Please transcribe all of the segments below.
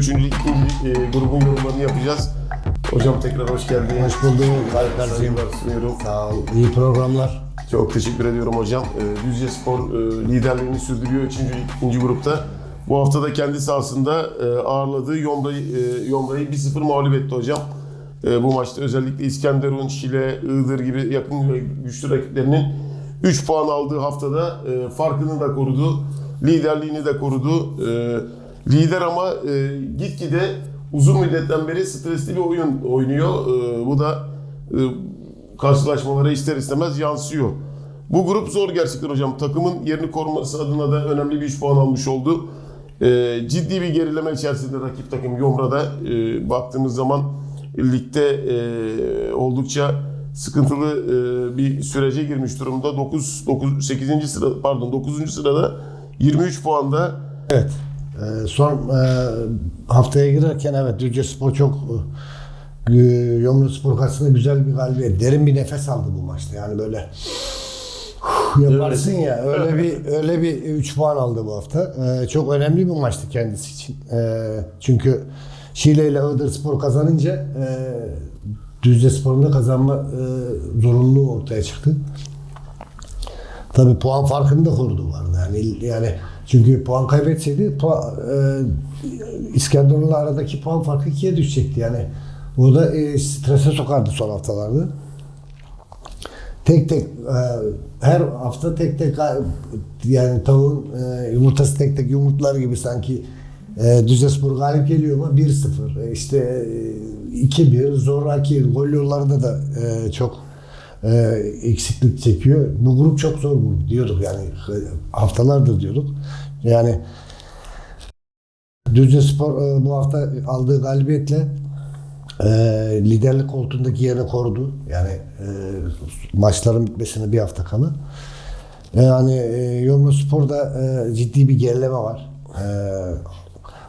birlikte sizlere 3. lig ikinci, e, grubun yorumlarını yapacağız. Hocam tekrar hoş geldiniz. Hoş bulduk Alper'ciğim. Saygılar sunuyorum. Sağ ol. İyi programlar. Çok teşekkür ediyorum hocam. E, Düzce Spor e, liderliğini sürdürüyor 3. lig ikinci grupta. Bu hafta da kendi sahasında e, ağırladığı Yomra'yı e, Yomra'yı 1-0 mağlup etti hocam. E, bu maçta özellikle İskenderun, Şile, Iğdır gibi yakın ve güçlü rakiplerinin 3 puan aldığı haftada e, farkını da korudu. Liderliğini de korudu. E, lider ama e, gitgide uzun müddetten beri stresli bir oyun oynuyor. E, bu da e, karşılaşmalara ister istemez yansıyor. Bu grup zor gerçekten hocam. Takımın yerini koruması adına da önemli bir 3 puan almış oldu. Ee, ciddi bir gerileme içerisinde rakip takım Yomra'da e, baktığımız zaman ligde e, oldukça sıkıntılı e, bir sürece girmiş durumda. 9 9 8. sıra pardon 9. sırada 23 puanda Evet. Ee, son e, haftaya girerken evet Düzce Spor çok e, Yomru Spor karşısında güzel bir galibiyet. Derin bir nefes aldı bu maçta. Yani böyle yaparsın ya öyle bir öyle bir 3 puan aldı bu hafta. Ee, çok önemli bir maçtı kendisi için. Ee, çünkü Şile ile Iğdır Spor kazanınca e, Düzce Spor'un da kazanma e, zorunluluğu ortaya çıktı. Tabii puan farkını da korudu vardı. Yani yani çünkü puan kaybetseydi puan, e, İskenderun'la aradaki puan farkı ikiye düşecekti. Yani bu da e, strese sokardı son haftalarda. Tek tek e, her hafta tek tek ga- yani tavuğun e, yumurtası tek tek yumurtlar gibi sanki e, Düzespor galip geliyor ama 1-0 e, işte e, 2-1 zoraki gol yollarında da e, çok e, eksiklik çekiyor. Bu grup çok zor grup diyorduk yani e, haftalardır diyorduk. Yani Düzce Spor e, bu hafta aldığı galibiyetle e, liderlik koltuğundaki yerini korudu. Yani e, maçların bitmesine bir hafta kala. Yani e, Yomru Spor'da e, ciddi bir gerileme var. E,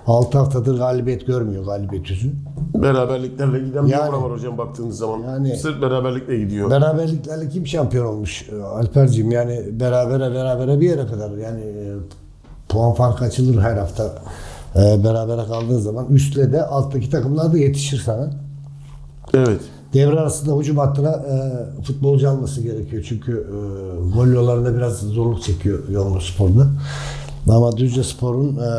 6 haftadır galibiyet görmüyor, galibiyet yüzü. beraberliklerle giden bir Yani- Yomra var hocam baktığınız zaman. Yani- Sırf beraberlikle gidiyor. Beraberliklerle kim şampiyon olmuş e, Alper'cim? Yani berabere berabere bir yere kadar. Yani e, puan farkı açılır her hafta e, berabere kaldığın zaman. Üstle de alttaki takımlar da yetişir sana. Evet. Devre arasında hücum hattına e, futbolcu alması gerekiyor. Çünkü e, gol yollarında biraz zorluk çekiyor Yolunu Spor'da. Ama Düzce Spor'un e,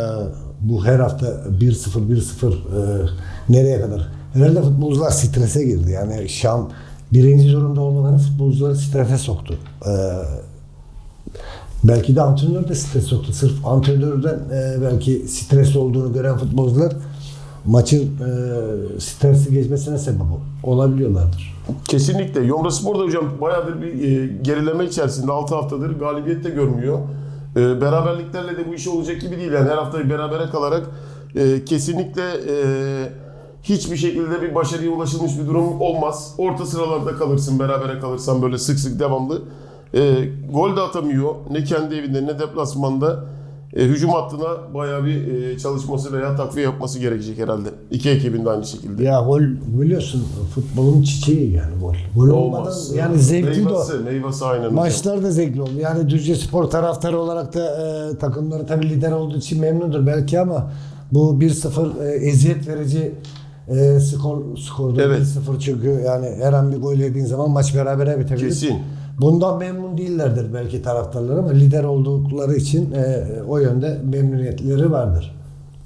bu her hafta 1-0 1-0 e, nereye kadar? Herhalde futbolcular strese girdi. Yani Şam birinci durumda olmaları futbolcuları strese soktu. E, belki de antrenör de stres soktu. Sırf antrenörden e, belki stres olduğunu gören futbolcular maçın stresli geçmesine sebep olabiliyorlardır. Kesinlikle. Yomra Spor da hocam bayağıdır bir gerileme içerisinde 6 haftadır galibiyet de görmüyor. E, beraberliklerle de bu iş olacak gibi değil. Yani her hafta berabere kalarak e, kesinlikle e, hiçbir şekilde bir başarıya ulaşılmış bir durum olmaz. Orta sıralarda kalırsın berabere kalırsan böyle sık sık devamlı. E, gol de atamıyor. Ne kendi evinde ne deplasmanda. E, hücum hattına bayağı bir e, çalışması veya takviye yapması gerekecek herhalde. İki ekibin de aynı şekilde. Ya gol biliyorsun futbolun çiçeği yani gol. Gol olmadan Olmaz. yani zevkli de o. Meyvesi, meyvesi aynen. Maçlar da zevkli oldu. Yani Düzce Spor taraftarı olarak da e, takımları tabii lider olduğu için memnundur belki ama bu 1-0 e, eziyet verici e, skor skordu. Evet. 1-0 çünkü yani her an bir gol yediğin zaman maç berabere bitebilir. Kesin. Bundan memnun değillerdir belki taraftarlar ama lider oldukları için e, o yönde memnuniyetleri vardır.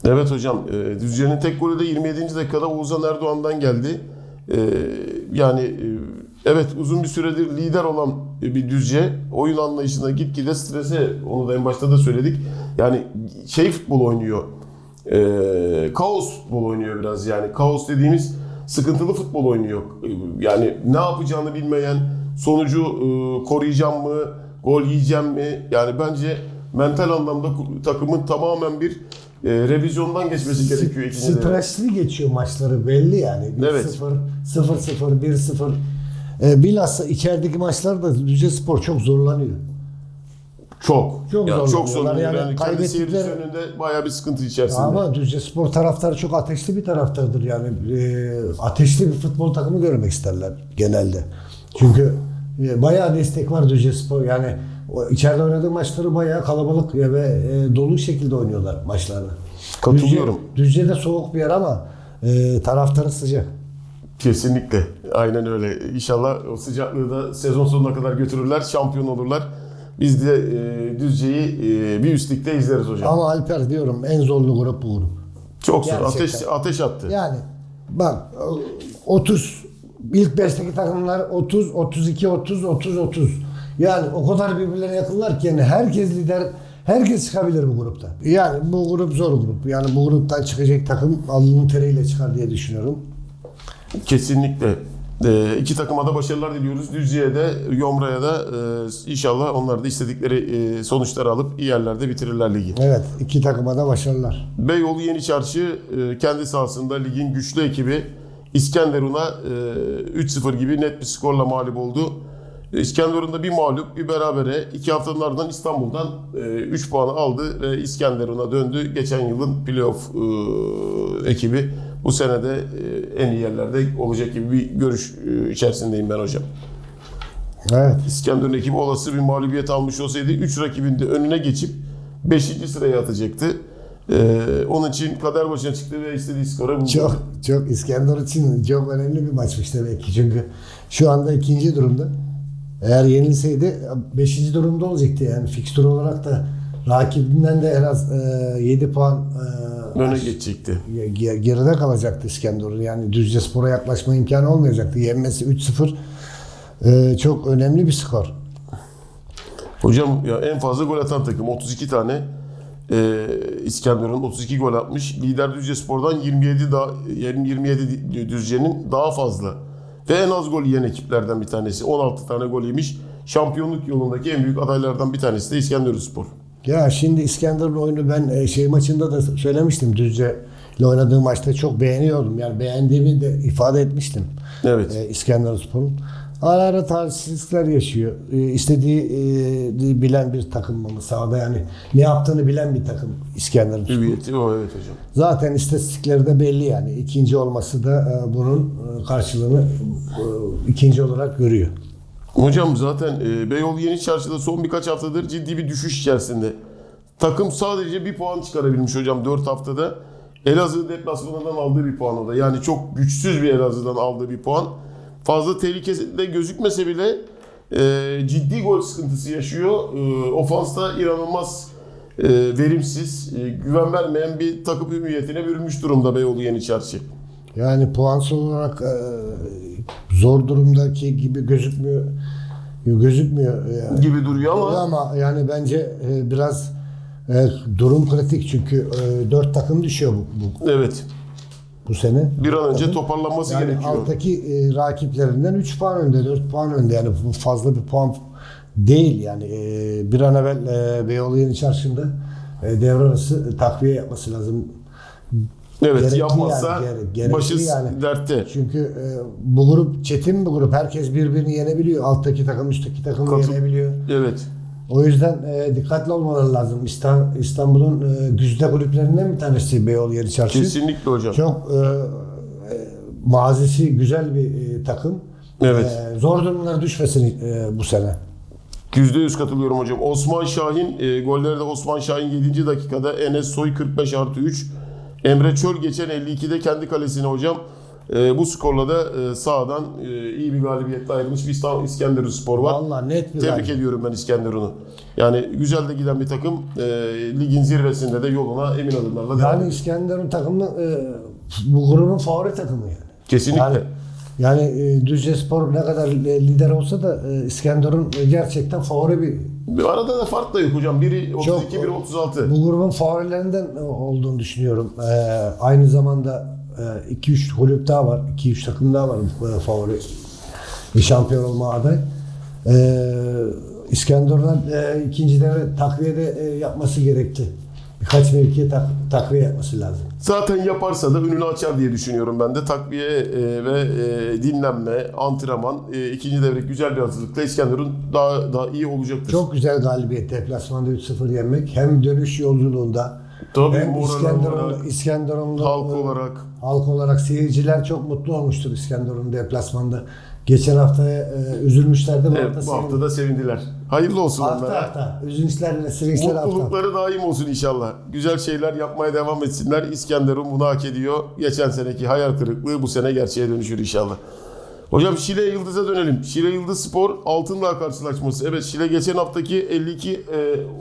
Evet hocam. E, Düzce'nin tek golü de 27. dakikada Oğuzhan Erdoğan'dan geldi. E, yani e, evet uzun bir süredir lider olan bir Düzce oyun anlayışına gitgide strese onu da en başta da söyledik. Yani şey futbol oynuyor. E, kaos futbol oynuyor biraz yani. Kaos dediğimiz sıkıntılı futbol oynuyor. E, Yani ne yapacağını bilmeyen, sonucu e, koruyacağım mı, gol yiyeceğim mi? Yani bence mental anlamda takımın tamamen bir e, revizyondan geçmesi gerekiyor ikinci. Stresli geçiyor maçları belli yani. 1-0, Evet. 0-0, 1-0. E, bilhassa içerideki maçlarda Düzce Spor çok zorlanıyor. Çok. Çok yani çok zorlanıyorlar. zorlanıyor. Yani Yani, kendi seyircisi önünde bayağı bir sıkıntı içerisinde. Ama Düzce Spor taraftarı çok ateşli bir taraftardır yani. E, ateşli bir futbol takımı görmek isterler genelde. Çünkü bayağı destek var Düzce Spor. Yani o içeride oynadığı maçları bayağı kalabalık ve e, dolu şekilde oynuyorlar maçlarını. Katılıyorum. Düzce, Düzce de soğuk bir yer ama e, taraftarı sıcak. Kesinlikle. Aynen öyle. İnşallah o sıcaklığı da sezon sonuna kadar götürürler, şampiyon olurlar. Biz de e, Düzce'yi e, bir üst ligde izleriz hocam. Ama Alper diyorum en zorlu grup bu grup. Çok zor. Ateş, ateş attı. Yani bak 30 ilk 5'teki takımlar 30 32 30 30 30. Yani o kadar birbirlerine yakınlar ki yani herkes lider herkes çıkabilir bu grupta. Yani bu grup zor grup. Yani bu gruptan çıkacak takım alnının teriyle çıkar diye düşünüyorum. Kesinlikle. E, iki takıma da başarılar diliyoruz. Düzce'ye de, Yomra'ya da e, inşallah onlar da istedikleri e, sonuçları alıp iyi yerlerde bitirirler ligi. Evet iki takıma da başarılar. Beyoğlu Yeni Çarşı e, kendi sahasında ligin güçlü ekibi İskenderun'a e, 3-0 gibi net bir skorla mağlup oldu. İskenderun'da bir mağlup, bir berabere. iki haftanın ardından İstanbul'dan 3 puanı aldı ve İskenderun'a döndü. Geçen yılın playoff e, ekibi bu sene de e, en iyi yerlerde olacak gibi bir görüş e, içerisindeyim ben hocam. Evet. İskenderun ekibi olası bir mağlubiyet almış olsaydı 3 rakibin de önüne geçip 5. sıraya atacaktı. Ee, onun için kader başına çıktı ve istediği skora buldu. Çok çok İskender için çok önemli bir maçmış demek ki. Çünkü şu anda ikinci durumda. Eğer yenilseydi beşinci durumda olacaktı yani. Fikstür olarak da rakibinden de en az e, 7 puan e, Öne geçecekti. ge- geride kalacaktı İskenderun. Yani Düzce Spor'a yaklaşma imkanı olmayacaktı. Yenmesi 3-0 e, çok önemli bir skor. Hocam ya en fazla gol atan takım 32 tane. Ee, İskenderun 32 gol atmış. Lider Düzce Spor'dan 27 daha 27 Düzce'nin daha fazla. Ve en az gol yiyen ekiplerden bir tanesi. 16 tane gol yemiş. Şampiyonluk yolundaki en büyük adaylardan bir tanesi de İskenderun Spor. Ya şimdi İskenderun oyunu ben e, şey maçında da söylemiştim. Düzce ile oynadığı maçta çok beğeniyordum. Yani beğendiğimi de ifade etmiştim. Evet. e, İskenderunspor'un. Ara ara talihsizlikler yaşıyor. E, istediği e, bilen bir takım ama sahada yani ne yaptığını bilen bir takım İskenderunspor. Hüviyeti o evet hocam. Zaten istatistikleri de belli yani. İkinci olması da e, bunun e, karşılığını e, ikinci olarak görüyor. Hocam zaten e, Beyoğlu Yeni Çarşı'da son birkaç haftadır ciddi bir düşüş içerisinde. Takım sadece bir puan çıkarabilmiş hocam 4 haftada. Elazığ deplasmanından aldığı bir puan o da. Yani çok güçsüz bir Elazığ'dan aldığı bir puan. Fazla tehlikesi de gözükmese bile e, ciddi gol sıkıntısı yaşıyor. E, ofansta inanılmaz e, verimsiz, e, güven vermeyen bir takım hüviyetine bürünmüş durumda Beyoğlu Yeni Çarşı. Yani puansal olarak e, zor durumdaki gibi gözükmüyor. Gözükmüyor. Yani. Gibi duruyor ama Ama yani bence e, biraz e, durum kritik çünkü e, dört takım düşüyor bu, bu, evet bu sene. bir an önce toparlanması Yani gerekiyor. alttaki e, rakiplerinden 3 puan önde, 4 puan önde. Yani bu fazla bir puan değil yani. E, bir an evvel e, Beyoğlu Yeni Çarşı'nda e, devre arası takviye yapması lazım. Evet Gerekli yapmazsa yani, gere- gerekli başı yani. dertte. Çünkü e, bu grup çetin bir grup. Herkes birbirini yenebiliyor. Alttaki takım üstteki takımı Katıl- yenebiliyor. Evet. O yüzden e, dikkatli olmaları lazım. İstan- İstanbul'un e, güzide kulüplerinden bir tanesi Beyoğlu Yeni Çarşı. Kesinlikle hocam. Çok e, e, mazisi güzel bir e, takım. Evet. E, zor durumlara düşmesin e, bu sene. %100 katılıyorum hocam. Osman Şahin, e, golleri de Osman Şahin 7. dakikada. Enes Soy 45 artı 3. Emre Çöl geçen 52'de kendi kalesine hocam. E, bu skorla da e, sağdan e, iyi bir galibiyetle ayrılmış bir İstanbul İskenderun Spor var. Vallahi net bir Tebrik galibiyet. ediyorum ben İskenderun'u. Yani güzel de giden bir takım. E, ligin zirvesinde de yoluna emin adımlarla devam Yani ediyor. İskenderun takımı e, bu grubun favori takımı yani. Kesinlikle. Yani, yani e, Düzce Spor ne kadar e, lider olsa da e, İskenderun e, gerçekten favori bir Bir Arada da fark da yok hocam. Biri 32, Çok- biri 36. bu grubun favorilerinden olduğunu düşünüyorum. Ee, aynı zamanda 2-3 kulüp daha var. 2-3 takım daha var favori bir şampiyon olma aday. Ee, İskenderun'a e, ikinci devre takviyede e, yapması gerekti. Birkaç mevkiye tak, takviye yapması lazım. Zaten yaparsa da önünü açar diye düşünüyorum ben de. Takviye e, ve e, dinlenme, antrenman, e, ikinci devre güzel bir hazırlıkla İskenderun daha daha iyi olacaktır. Çok güzel galibiyet deplasmanda 3-0 yenmek. Hem dönüş yolculuğunda Tabii hem moral İskenderun'da, olarak, İskenderun'da halk olarak. Halk olarak seyirciler çok mutlu olmuştur İskenderun deplasmanda Geçen hafta e, üzülmüşlerdi. Bu Evet, hafta, bu hafta da sevindiler. Hayırlı olsun hafta, onlara. hafta. Üzünçlerle, sevinçler hafta. Mutlulukları daim olsun inşallah. Güzel şeyler yapmaya devam etsinler. İskenderun bunu hak ediyor. Geçen seneki hayal kırıklığı bu sene gerçeğe dönüşür inşallah. Hocam Şile Yıldız'a dönelim. Şile Yıldız Spor Altındağ karşılaşması. Evet Şile geçen haftaki 52 e,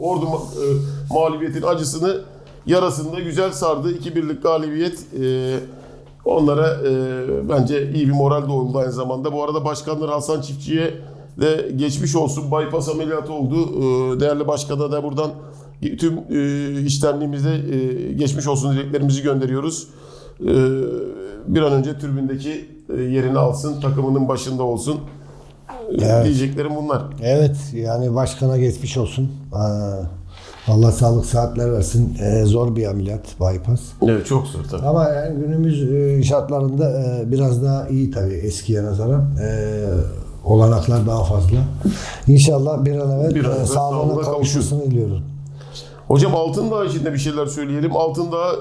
Ordu e, mağlubiyetin acısını yarasında güzel sardı. 2-1'lik galibiyet e, onlara e, bence iyi bir moral de oldu aynı zamanda. Bu arada başkanlar Hasan Çiftçi'ye de geçmiş olsun. Bypass ameliyatı oldu. E, değerli başkana da buradan tüm e, iştenliğimize e, geçmiş olsun dileklerimizi gönderiyoruz. E, bir an önce türbündeki e, yerini alsın, takımının başında olsun. Evet. Diyeceklerim bunlar. Evet yani başkana geçmiş olsun. Aa, Allah sağlık saatler versin. Ee, zor bir ameliyat bypass. Evet çok zor tabii. Ama yani günümüz e, şartlarında e, biraz daha iyi tabii eskiye nazaran. E, olanaklar daha fazla. İnşallah bir an evvel Bir an e, evvel sağlığına kavuşmasını diliyorum. Hocam Altındağ için de bir şeyler söyleyelim. Altındağ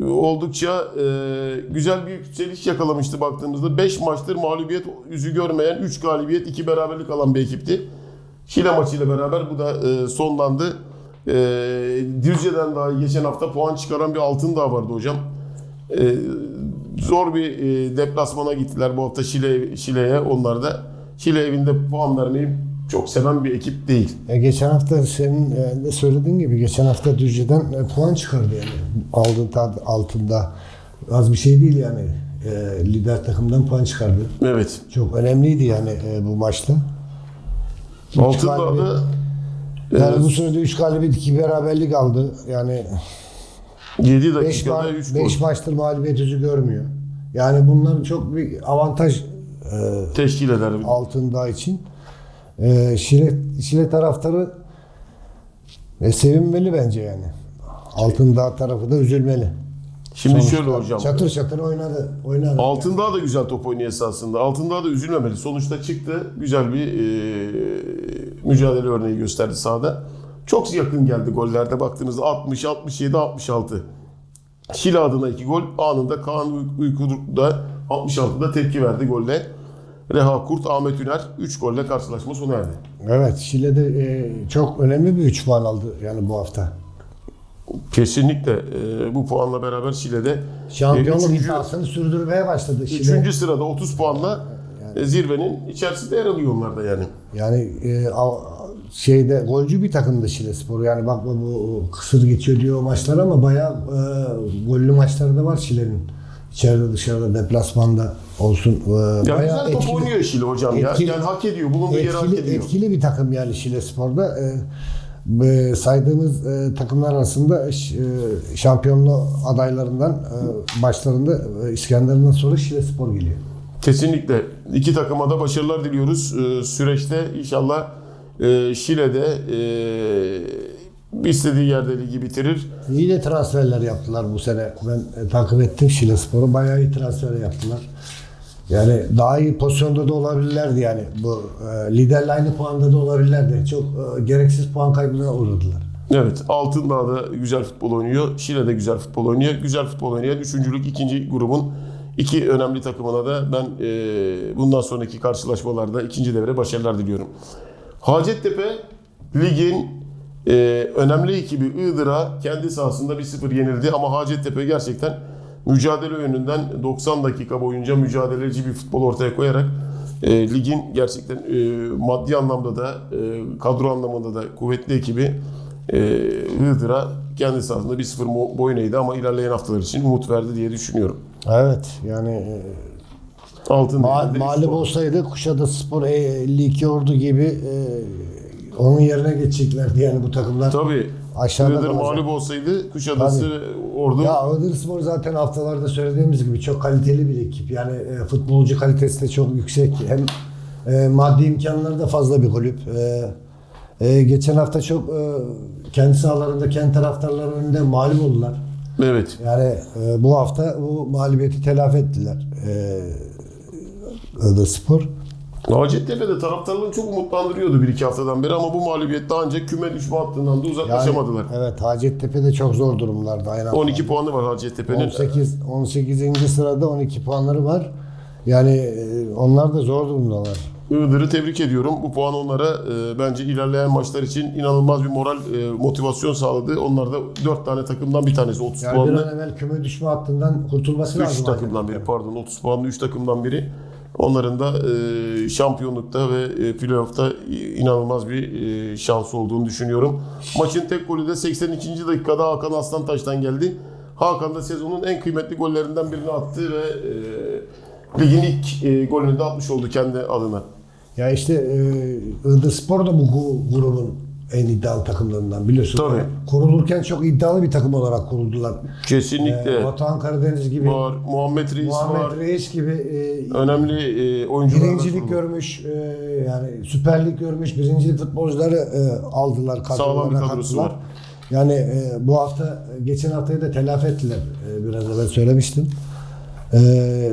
e, oldukça e, güzel bir yükseliş yakalamıştı baktığımızda. 5 maçtır mağlubiyet yüzü görmeyen, 3 galibiyet, 2 beraberlik alan bir ekipti. Şile maçıyla beraber bu da e, sonlandı. E, Düzce'den daha geçen hafta puan çıkaran bir Altındağ vardı hocam. E, zor bir e, deplasmana gittiler bu hafta Şile Şile'ye. Onlar da Şile evinde puan vermeyi çok seven bir ekip değil. E, geçen hafta senin e, söylediğin gibi geçen hafta Düzce'den e, puan çıkardı yani. Aldığın tat- altında az bir şey değil yani. E, lider takımdan puan çıkardı. Evet. Çok önemliydi yani e, bu maçta. Altındağ'da Yani bu sürede 3 galibiyet 2 beraberlik aldı. Yani 7 5 dakikada 3 gol. beş maçtır mağlubiyet yüzü görmüyor. Yani bunlar çok bir avantaj e, teşkil eder. altında için. E, Şile, Şile taraftarı e, sevinmeli bence yani. Altındağ tarafı da üzülmeli. Şimdi Sonuçta şöyle hocam. Çatır çatır oynadı. oynadı. Altındağ da güzel top oynuyor esasında. Altındağ da üzülmemeli. Sonuçta çıktı. Güzel bir e, mücadele örneği gösterdi sahada. Çok yakın geldi gollerde baktığınızda 60, 67, 66. Şile adına 2 gol. Anında Kaan Uy- Uykudur da 66'da tepki verdi golle. Reha Kurt, Ahmet Üner 3 golle karşılaşma sona erdi. Evet Şile'de e, çok önemli bir 3 puan aldı yani bu hafta. Kesinlikle e, bu puanla beraber Şile'de Şampiyonluk e, üçüncü- iddiasını sürdürmeye başladı Şile. Üçüncü sırada 30 puanla e, zirvenin içerisinde yer alıyor onlar da yani. Yani e, a- şeyde golcü bir takımdı Şile Spor. Yani bakma bu kısır geçiyor diyor maçlar ama bayağı e, gollü maçları da var Şile'nin. İçeride dışarıda deplasmanda olsun. E, Ya bayağı güzel top etkili, oynuyor Şile hocam etkili- ya. Yani hak ediyor. Bulunduğu yeri hak ediyor. etkili bir takım yani Şile Spor'da. E, e, saydığımız e, takımlar arasında ş- e, şampiyonluğu adaylarından e, başlarında e, İskenderun'dan sonra Şile Spor geliyor. Kesinlikle. İki takıma da başarılar diliyoruz. Ee, süreçte inşallah e, Şile'de e, istediği yerde ligi bitirir. İyi de transferler yaptılar bu sene. Ben e, takip ettim Şile Spor'u. Bayağı iyi transfer yaptılar. Yani daha iyi pozisyonda da olabilirlerdi yani. Bu e, liderle aynı puanda da olabilirlerdi. Çok e, gereksiz puan kaybına uğradılar. Evet, Altındağ'da güzel futbol oynuyor. Şile'de güzel futbol oynuyor. Güzel futbol oynayan üçüncülük ikinci grubun iki önemli takımına da ben e, bundan sonraki karşılaşmalarda ikinci devre başarılar diliyorum. Hacettepe ligin e, önemli ekibi Iğdır'a kendi sahasında 1-0 yenildi ama Hacettepe gerçekten mücadele yönünden 90 dakika boyunca mücadeleci bir futbol ortaya koyarak e, ligin gerçekten e, maddi anlamda da e, kadro anlamında da kuvvetli ekibi e, Iğdır'a kendi sahasında 1-0 mo- boyun eğdi ama ilerleyen haftalar için umut verdi diye düşünüyorum. Evet yani e, Altın ma- mağlup olsaydı Kuşadası Spor e, 52 Ordu gibi e, onun yerine geçeceklerdi yani bu takımlar. Tabii. Aşağıda Iğdır mağlup olsaydı Kuşadası ordu Ya Iğdır Spor zaten haftalarda söylediğimiz gibi çok kaliteli bir ekip. Yani e, futbolcu kalitesi de çok yüksek. Hem e, maddi imkanları da fazla bir kulüp. E, e, geçen hafta çok e, kendi sahalarında kendi taraftarların önünde mağlup oldular. evet. Yani e, bu hafta bu mağlubiyeti telafi ettiler. E, Iğdır Spor. Hacettepe'de taraftarlarını çok umutlandırıyordu bir iki haftadan beri ama bu mağlubiyette ancak küme düşme hattından da Yani, uzaklaşamadılar. evet Hacettepe de çok zor durumlarda. Aynen. 12 puanı var Hacettepe'nin. 18 18. sırada 12 puanları var. Yani e, onlar da zor durumdalar. Iğdır'ı tebrik ediyorum. Bu puan onlara e, bence ilerleyen maçlar için inanılmaz bir moral, e, motivasyon sağladı. Onlar da 4 tane takımdan bir tanesi 30 Yani bir puanlı. an evvel küme düşme hattından kurtulması 3 lazım. takımdan biri pardon 30 puanlı 3 takımdan biri. Onların da e, şampiyonlukta ve e, playoff'ta inanılmaz bir e, şans olduğunu düşünüyorum. Maçın tek golü de 82. dakikada Hakan Aslantaş'tan geldi. Hakan da sezonun en kıymetli gollerinden birini attı ve e, ligin ilk e, golünü de atmış oldu kendi adına. Ya işte e, Spor da bu grubun en iddialı takımlarından biliyorsun. Tabii. Kurulurken çok iddialı bir takım olarak kuruldular. Kesinlikle. E, Batuhan Karadeniz gibi, var, Muhammed Reis var. Muhammed Reis gibi e, Önemli e, oyuncular. birincilik görmüş, e, yani Süper Lig görmüş, birincilik futbolcuları e, aldılar. Sağlam bir kadrosu var. Yani e, bu hafta, geçen haftayı da telafi ettiler. E, biraz evvel söylemiştim.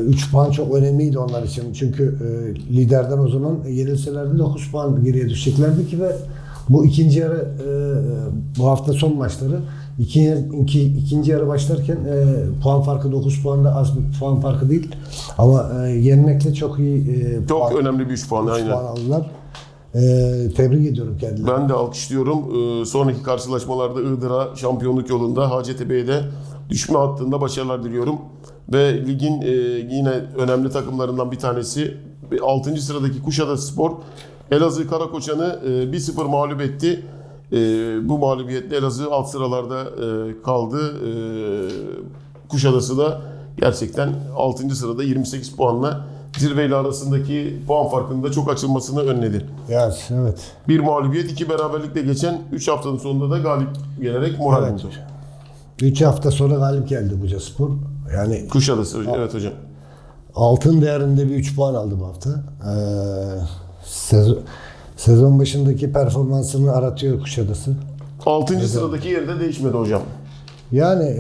3 puan çok önemliydi onlar için. Çünkü e, liderden o zaman yenilselerdi 9 puan geriye düşeceklerdi ki ve bu ikinci yarı e, bu hafta son maçları ikinci, iki, ikinci yarı başlarken e, puan farkı 9 puan da az bir puan farkı değil. Ama e, yenmekle çok iyi e, Çok puan, önemli bir 3 puan üç aynen. puan aldılar. E, tebrik ediyorum kendilerini. Ben de alkışlıyorum. Ee, sonraki karşılaşmalarda Iğdır'a şampiyonluk yolunda Hacettepe'ye de düşme hattında başarılar diliyorum. Ve ligin e, yine önemli takımlarından bir tanesi 6. sıradaki Kuşadası Spor Elazığ Karakoçan'ı e, 1-0 mağlup etti. E, bu mağlubiyetle Elazığ alt sıralarda e, kaldı. E, Kuşadası da gerçekten 6. sırada 28 puanla zirveyle arasındaki puan farkının da çok açılmasını önledi. Ya, evet. Bir mağlubiyet, iki beraberlikle geçen 3 haftanın sonunda da galip gelerek moral Evet. buldu. 3 hafta sonra galip geldi Buca Spor. Yani Kuşadası, hocam. evet hocam. Altın değerinde bir 3 puan aldı bu hafta. Ee, sezon, sezon başındaki performansını aratıyor Kuşadası. 6. sıradaki yeri de değişmedi hocam. Yani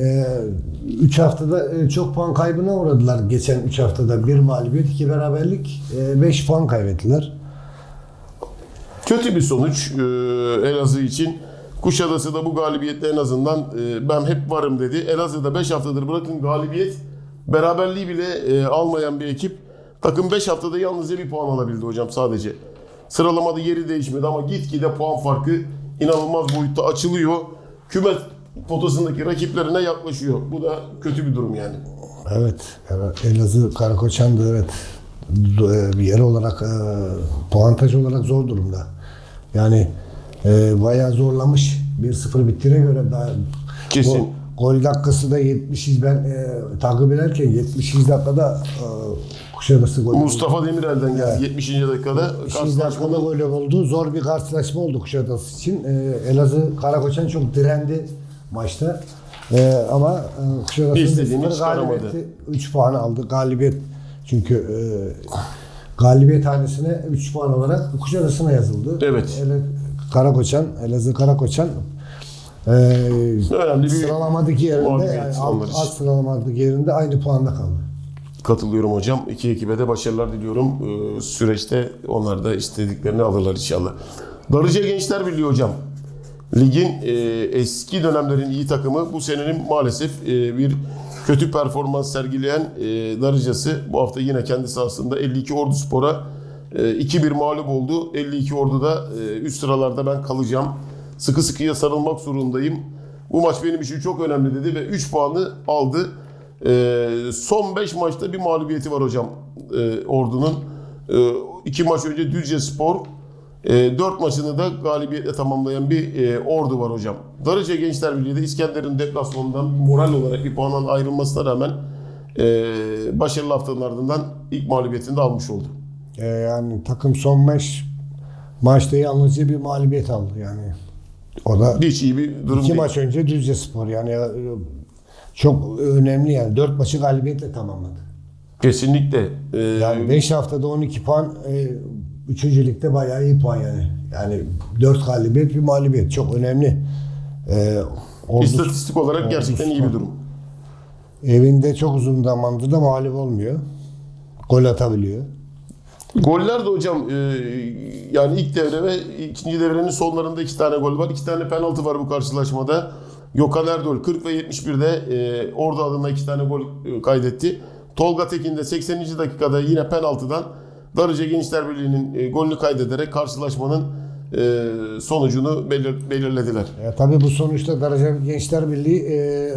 3 haftada e, çok puan kaybına uğradılar geçen 3 haftada. Bir mağlubiyet, iki beraberlik, 5 puan kaybettiler. Kötü bir sonuç e, Elazığ için. Kuşadası da bu galibiyetle en azından e, ben hep varım dedi. Elazığ'da 5 haftadır bırakın galibiyet, beraberliği bile e, almayan bir ekip. Takım 5 haftada yalnızca bir puan alabildi hocam sadece. Sıralamada yeri değişmedi ama gitgide puan farkı inanılmaz boyutta açılıyor. Küme potasındaki rakiplerine yaklaşıyor. Bu da kötü bir durum yani. Evet, evet. Elazığ Karakoçan da evet e, bir yer olarak e, puantaj olarak zor durumda. Yani e, bayağı zorlamış. 1-0 bittiğine göre daha Kesin. Gol, gol dakikası da 70 ben e, takip ederken 70 dakikada e, Kuşadası golü. Mustafa Demirel'den geldi 70. dakikada. 70 dakikada Karşılaşmanın gol oldu. Zor bir karşılaşma oldu Kuşadası için. E, Elazığ Karakoçan çok direndi maçta. E, ama e, Kuşadası İstediğini 1-0 çıkaramadı. galibiyeti 3 puan aldı. Galibiyet çünkü e, galibiyet hanesine 3 puan olarak Kuşadası'na yazıldı. Evet. Ele, Karakoçan, Elazığ Karakoçan e, önemli bir sıralamadaki yerinde yani alt, alt sıralamadaki yerinde aynı puanda kaldı. Katılıyorum hocam. İki ekibe de başarılar diliyorum. Ee, süreçte onlar da istediklerini alırlar inşallah. Darıca Gençler Birliği hocam. Ligin e, eski dönemlerin iyi takımı bu senenin maalesef e, bir kötü performans sergileyen e, Darıcası bu hafta yine kendi sahasında 52 Ordu Spor'a e, 2-1 mağlup oldu. 52 Ordu'da e, üst sıralarda ben kalacağım. Sıkı sıkıya sarılmak zorundayım. Bu maç benim için çok önemli dedi ve 3 puanı aldı. Ee, son 5 maçta bir mağlubiyeti var hocam e, Ordu'nun. E, iki maç önce Düzce Spor, 4 maçını da galibiyetle tamamlayan bir e, Ordu var hocam. Darıca Gençler Birliği de İskender'in deplasmanından moral olarak bir puandan ayrılmasına rağmen e, başarılı haftanın ardından ilk mağlubiyetini de almış oldu. E, yani takım son 5 maçta yalnızca bir mağlubiyet aldı yani. O da Hiç iyi bir durum iki değil. maç önce Düzce Spor yani e, çok önemli yani. 4 maçı galibiyetle tamamladı. Kesinlikle. E, Yani 5 haftada 12 puan e, üçüncülükte bayağı iyi puan yani. Yani 4 galibiyet bir mağlubiyet çok önemli. E, Ordu istatistik olarak gerçekten iyi bir durum. evinde çok uzun zamandır da mağlup olmuyor. Gol atabiliyor. Goller de hocam e, yani ilk devre ve ikinci devrenin sonlarında iki tane gol var. iki tane penaltı var bu karşılaşmada. Gökhan Erdoğan 40 ve 71'de e, orada adına iki tane gol e, kaydetti. Tolga Tekin de 80. dakikada yine penaltıdan Darıca Gençler Birliği'nin e, golünü kaydederek karşılaşmanın e, sonucunu belir- belirlediler. E, tabii bu sonuçta Darıca Gençler Birliği e,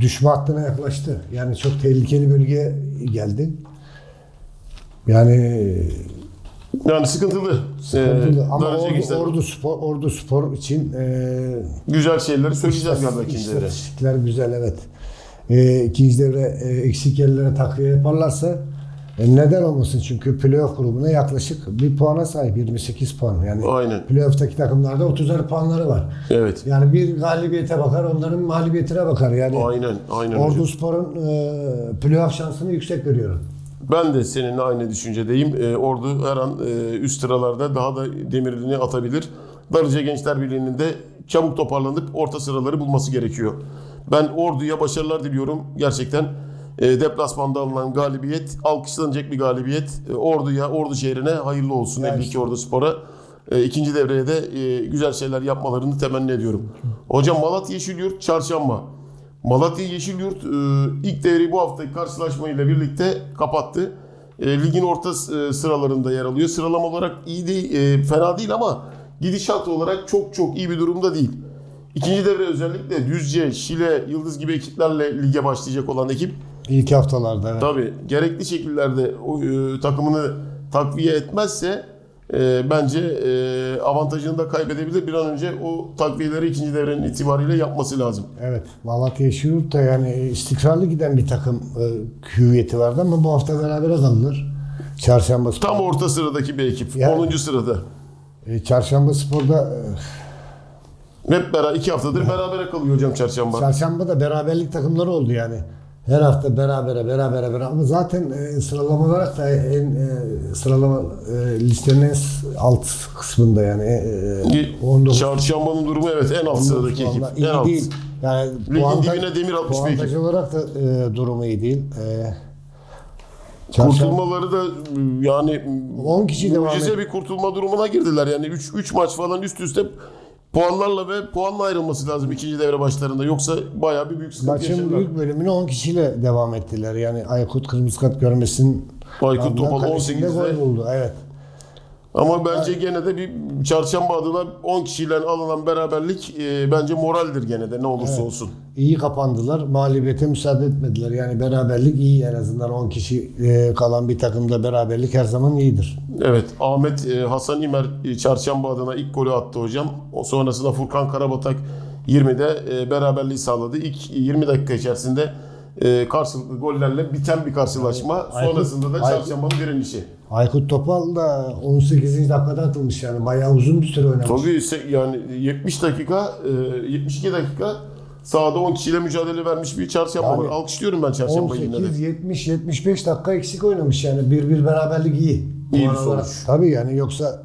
düşme hattına yaklaştı. Yani çok tehlikeli bölgeye geldi. Yani Yani sıkıntılı. sıkıntılı. E, ama Ordu, Ordu Spor Ordu Spor için e, güzel şeyleri söyleyeceğiz galiba ikinci devre. İstatistikler güzel evet. E, ikinci devre e, eksik yerlere takviye yaparlarsa e, neden olmasın? Çünkü playoff grubuna yaklaşık bir puana sahip 28 puan. Yani Aynen. playoff'taki takımlarda 30'ar puanları var. Evet. Yani bir galibiyete bakar, onların mağlubiyetine bakar. Yani Aynen. Aynen. Ordu Spor'un e, playoff şansını yüksek görüyorum. Ben de seninle aynı düşüncedeyim. Ee, Ordu her an e, üst sıralarda daha da demirini atabilir. Darıca Gençler Birliği'nin de çabuk toparlanıp orta sıraları bulması gerekiyor. Ben Ordu'ya başarılar diliyorum. Gerçekten e, deplasmanda alınan galibiyet, alkışlanacak bir galibiyet. E, Ordu'ya, Ordu şehrine hayırlı olsun. Ya 52 Ordu Spor'a. E, ikinci devreye de e, güzel şeyler yapmalarını temenni ediyorum. Hocam Malatya Yeşilyurt çarşamba. Malatya Yeşilyurt e, ilk devreyi bu haftaki karşılaşmayla birlikte kapattı. E, ligin orta e, sıralarında yer alıyor. Sıralama olarak iyi değil, e, fena değil ama gidişat olarak çok çok iyi bir durumda değil. İkinci devre özellikle Düzce, Şile, Yıldız gibi ekiplerle lige başlayacak olan ekip İlk haftalarda evet. tabii gerekli şekillerde o, e, takımını takviye etmezse e, bence e, avantajını da kaybedebilir. Bir an önce o takviyeleri ikinci devrenin itibariyle yapması lazım. Evet. Malatya Yeşilyurt da yani istikrarlı giden bir takım e, hüviyeti vardı ama bu hafta berabere kaldılar. Çarşamba Spor. Tam orta sıradaki bir ekip. Yani- 10. sırada. E, Çarşamba Spor'da e, Hep beraber iki haftadır berabere kalıyor hocam çarşamba. Çarşamba da beraberlik takımları oldu yani. Her hafta berabere berabere berabere ama zaten e, sıralama olarak da en e, sıralama e, listenin en alt kısmında yani e, e, 19 Çarşambanın durumu evet en alt 19 sıradaki ekip. puanla iyi En alt. değil. Yani Ligin puanta- dibine demir atmış bir ekip. olarak da e, durumu iyi değil. E, Çarşamba- Kurtulmaları da yani 10 kişi devam mucize bir kurtulma durumuna girdiler. Yani 3 3 maç falan üst üste puanlarla ve puanla ayrılması lazım ikinci devre başlarında. Yoksa bayağı bir büyük sıkıntı Maçın yaşarlar. büyük bölümünü 10 kişiyle devam ettiler. Yani Aykut kırmızı kart görmesin. Aykut Topal kalesinde 18'de. gol buldu. Evet. Ama bence gene de bir çarşamba adına 10 kişiyle alınan beraberlik e, bence moraldir gene de ne olursa olsun. İyi kapandılar. Mağlubiyete müsaade etmediler. Yani beraberlik iyi en azından 10 kişi e, kalan bir takımda beraberlik her zaman iyidir. Evet Ahmet e, Hasan İmer e, çarşamba adına ilk golü attı hocam. O sonrasında Furkan Karabatak 20'de e, beraberliği sağladı. İlk 20 dakika içerisinde karşılıklı gollerle biten bir karşılaşma. Aykut- Sonrasında da çarşambanın direnişi. Aykut Topal da 18. dakikada atılmış yani. Bayağı uzun bir süre oynamış. Tabii yani 70 dakika, e, 72 dakika sahada 10 kişiyle mücadele vermiş bir çarşamba Yani var. Alkışlıyorum ben çarşambayı yine de. 18, 70, 75 dakika eksik oynamış yani. Bir bir beraberlik iyi. İyi bir sonuç. Tabii yani yoksa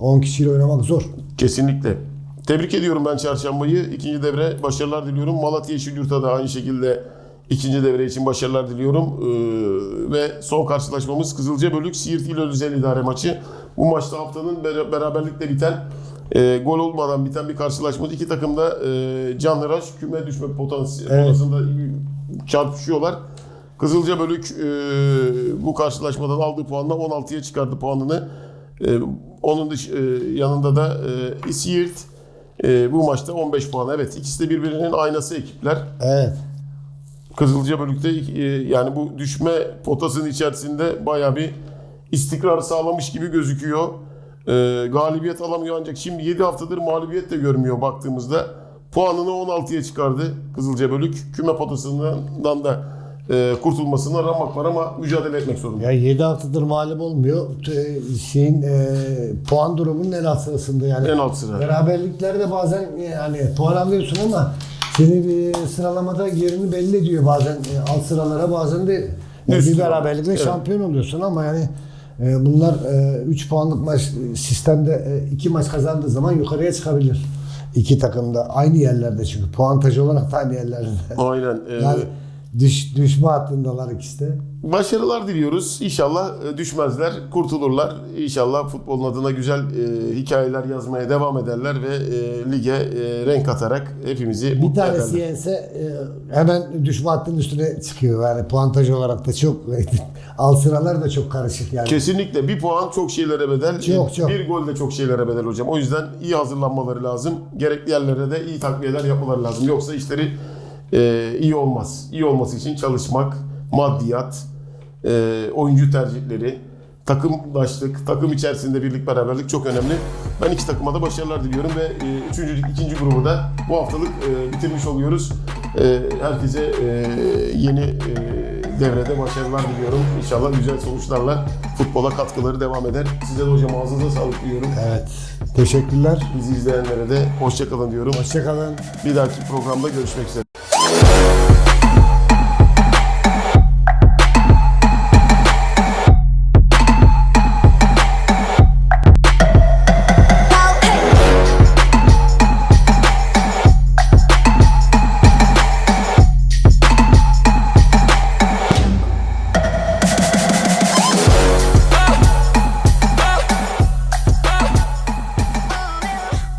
10 kişiyle oynamak zor. Kesinlikle. Tebrik ediyorum ben çarşambayı. İkinci devre başarılar diliyorum. Malatya Yeşilyurt'a da aynı şekilde ikinci devre için başarılar diliyorum. Ee, ve son karşılaşmamız Kızılca Bölük Siirt İl Özel İdare maçı. Bu maçta haftanın ber- beraberlikle biten e, gol olmadan biten bir karşılaşma. İki takım da e, canlıraş küme düşme potansiyeli Evet. potasında çarpışıyorlar. Kızılca Bölük e, bu karşılaşmadan aldığı puanla 16'ya çıkardı puanını. E, onun dış, e, yanında da e, Siirt e, bu maçta 15 puan. Evet ikisi de birbirinin aynası ekipler. Evet. Kızılca Bölük'te e, yani bu düşme potasının içerisinde bayağı bir istikrar sağlamış gibi gözüküyor. E, galibiyet alamıyor ancak şimdi 7 haftadır mağlubiyet de görmüyor baktığımızda. Puanını 16'ya çıkardı Kızılca Bölük. Küme potasından da e, kurtulmasına ramak var ama mücadele etmek zorunda. Ya 7 haftadır mağlup olmuyor. Şeyin e, puan durumunun en alt sırasında yani. En alt sıra. Beraberliklerde bazen yani puan alıyorsun ama senin bir sıralamada yerini belli ediyor bazen e, alt sıralara bazen de e, bir beraberlikle Evet. şampiyon oluyorsun ama yani e, bunlar 3 puanlık maç sistemde 2 maç kazandığı zaman yukarıya çıkabilir. İki takım da aynı yerlerde çünkü puantaj olarak da aynı yerlerde. Aynen. e, Yani Düş, düşme hattındalar ikisi de. Başarılar diliyoruz. İnşallah e, düşmezler, kurtulurlar. İnşallah futbolun adına güzel e, hikayeler yazmaya devam ederler ve e, lige e, renk atarak hepimizi Bir mutlu tanesi ederler. yense e, hemen düşme hattının üstüne çıkıyor. Yani puantaj olarak da çok alt sıralar da çok karışık yani. Kesinlikle bir puan çok şeylere bedel. Çok, çok. Bir gol de çok şeylere bedel hocam. O yüzden iyi hazırlanmaları lazım. Gerekli yerlere de iyi takviyeler yapmaları lazım. Yoksa işleri e, iyi olmaz. İyi olması için çalışmak, maddiyat, e, oyuncu tercihleri, takımdaşlık, takım içerisinde birlik beraberlik çok önemli. Ben iki takıma da başarılar diliyorum ve e, üçüncü, ikinci grubu da bu haftalık e, bitirmiş oluyoruz. E, herkese e, yeni e, devrede başarılar diliyorum. İnşallah güzel sonuçlarla futbola katkıları devam eder. Size de hocam ağzınıza sağlık diliyorum. Evet. Teşekkürler. Bizi izleyenlere de hoşçakalın diyorum. Hoşçakalın. Bir dahaki programda görüşmek üzere.